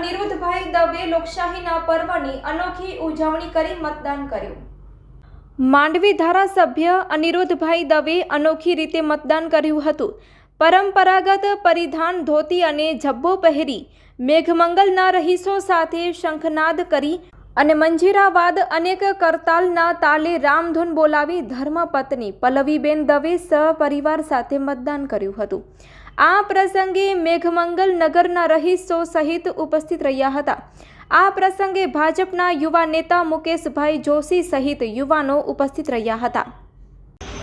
અનિરુદ્ધભાઈ દવે લોકશાહીના પર્વની અનોખી ઉજવણી કરી મતદાન કર્યું. માંડવી ધારાસભ્ય અનિરુદ્ધભાઈ દવે અનોખી રીતે મતદાન કર્યું હતું. પરંપરાગત પરિધાન ધોતી અને જબ્બો પહેરી મેઘમંગલના રહીશો સાથે શંખનાદ કરી અને મંજીરાવાદ અનેક કરતાલના તાલે રામધૂન બોલાવી ધર્મપત્ની પલ્લવીબેન દવે સહપરિવાર સાથે મતદાન કર્યું હતું. આ પ્રસંગે મેઘમંગલ નગરના રહીશો સહિત ઉપસ્થિત રહ્યા હતા. આ પ્રસંગે ભાજપના યુવા નેતા મુકેશભાઈ જોશી સહિત યુવાનો ઉપસ્થિત રહ્યા હતા.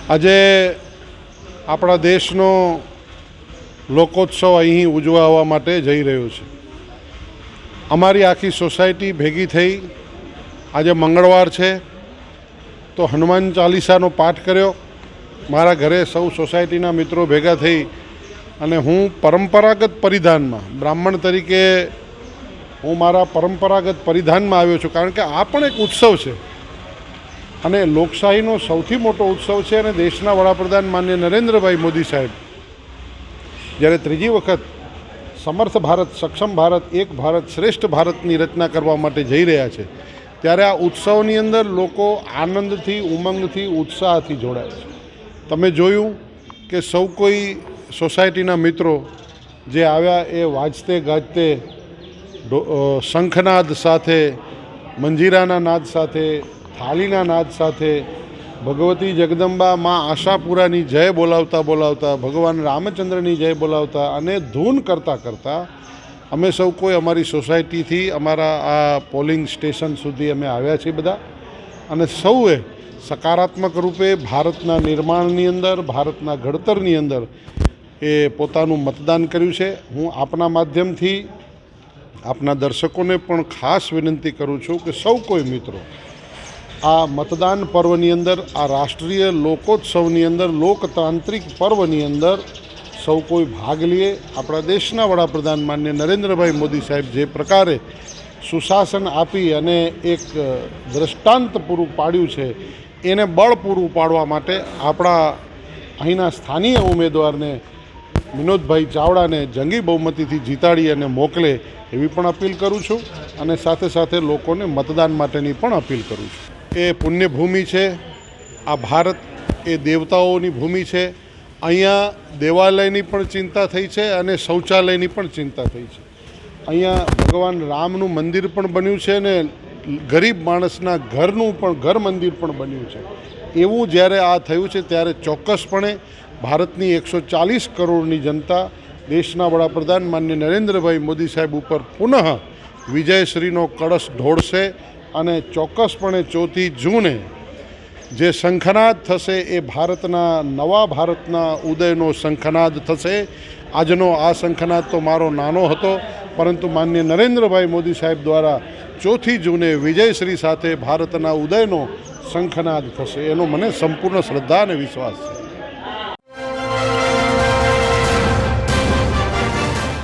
આજે આપણા દેશનો લોકોત્સવ અહીં ઉજવવા માટે જઈ રહ્યો છે. અમારી આખી સોસાયટી ભેગી થઈ. આજે મંગળવાર છે. તો હનુમાન ચાલીસાનો પાઠ કર્યો. મારા ઘરે સૌ સોસાયટીના મિત્રો ભેગા થઈ અને હું પરંપરાગત પરિધાનમાં, બ્રાહ્મણ તરીકે હું મારા પરંપરાગત પરિધાનમાં આવ્યો છું, કારણ કે આ પણ એક ઉત્સવ છે. અને લોકશાહીનો સૌથી મોટો ઉત્સવ છે અને દેશના વડાપ્રધાન માન્ય નરેન્દ્રભાઈ મોદી સાહેબ. જ્યારે ત્રીજી વખત સમર્થ ભારત, સક્ષમ ભારત, એક ભારત શ્રેષ્ઠ ભારતની રચના કરવા માટે જઈ રહ્યા છે, ત્યારે આ ઉત્સવની અંદર લોકો આનંદથી, ઉમંગથી, ઉત્સાહથી જોડાય છે. તમે જોયું કે સૌ કોઈ સોસાયટીના મિત્રો જે આવ્યા એ વાજતે ગાજતે શંખનાદ સાથે, મંજીરાના નાદ સાથે, થાળીના નાદ સાથે, ભગવતી જગદંબા માં આશાપુરાની જય બોલાવતા બોલાવતા, ભગવાન રામચંદ્રની જય બોલાવતા અને ધૂન કરતાં કરતાં અમે સૌ કોઈ અમારી સોસાયટીથી અમારા આ પોલિંગ સ્ટેશન સુધી અમે આવ્યા છીએ બધા. અને સૌએ સકારાત્મક રૂપે ભારતના નિર્માણની અંદર, ભારતના ઘડતરની અંદર એ પોતાનું મતદાન કર્યું છે. હું આપના માધ્યમથી આપના દર્શકોને પણ ખાસ વિનંતી કરું છું કે સૌ કોઈ મિત્રો, આ મતદાન પર્વની અંદર, આ રાષ્ટ્રીય લોકોત્સવની અંદર, લોકતાંત્રિક પર્વની અંદર સૌ કોઈ ભાગ લઈએ આપણા દેશના વડાપ્રધાન માન્ય નરેન્દ્રભાઈ મોદી સાહેબ જે પ્રકારે સુશાસન આપી અને એક દ્રષ્ટાંત પૂરું પાડ્યું છે, એને બળ પૂરું પાડવા માટે આપણા અહીંના સ્થાનીય ઉમેદવારને વિનોદભાઈ ચાવડાને જંગી બહુમતીથી જીતાડી અને મોકલે એવી પણ અપીલ કરું છું અને સાથે સાથે લોકોને મતદાન માટેની પણ અપીલ કરું છું. એ પુણ્યભૂમિ છે, આ ભારત એ દેવતાઓની ભૂમિ છે, અહીંયા દેવાલયની પણ ચિંતા થઈ છે અને શૌચાલયની પણ ચિંતા થઈ છે. અહીંયા ભગવાન રામનું મંદિર પણ બન્યું છે અને ગરીબ માણસના ઘરનું પણ ઘર મંદિર પણ બન્યું છે. એવું જ્યારે આ થયું છે ત્યારે ચોક્કસપણે ભારતની એકસો ચાલીસ કરોડની જનતા દેશના વડાપ્રધાન માન્ય નરેન્દ્રભાઈ મોદી સાહેબ ઉપર પુનઃ વિજયશ્રીનો કળશ ઢોળશે અને ચોક્કસપણે ચોથી જૂને જે શંખનાદ થશે એ ભારતના, નવા ભારતના ઉદયનો શંખનાદ થશે. આજનો આ શંખનાદ તો મારો નાનો હતો, પરંતુ માન્ય નરેન્દ્રભાઈ મોદી સાહેબ દ્વારા ચોથી જૂને વિજયશ્રી સાથે ભારતના ઉદયનો શંખનાદ થશે. એનો મને સંપૂર્ણ શ્રદ્ધા અને વિશ્વાસ છે.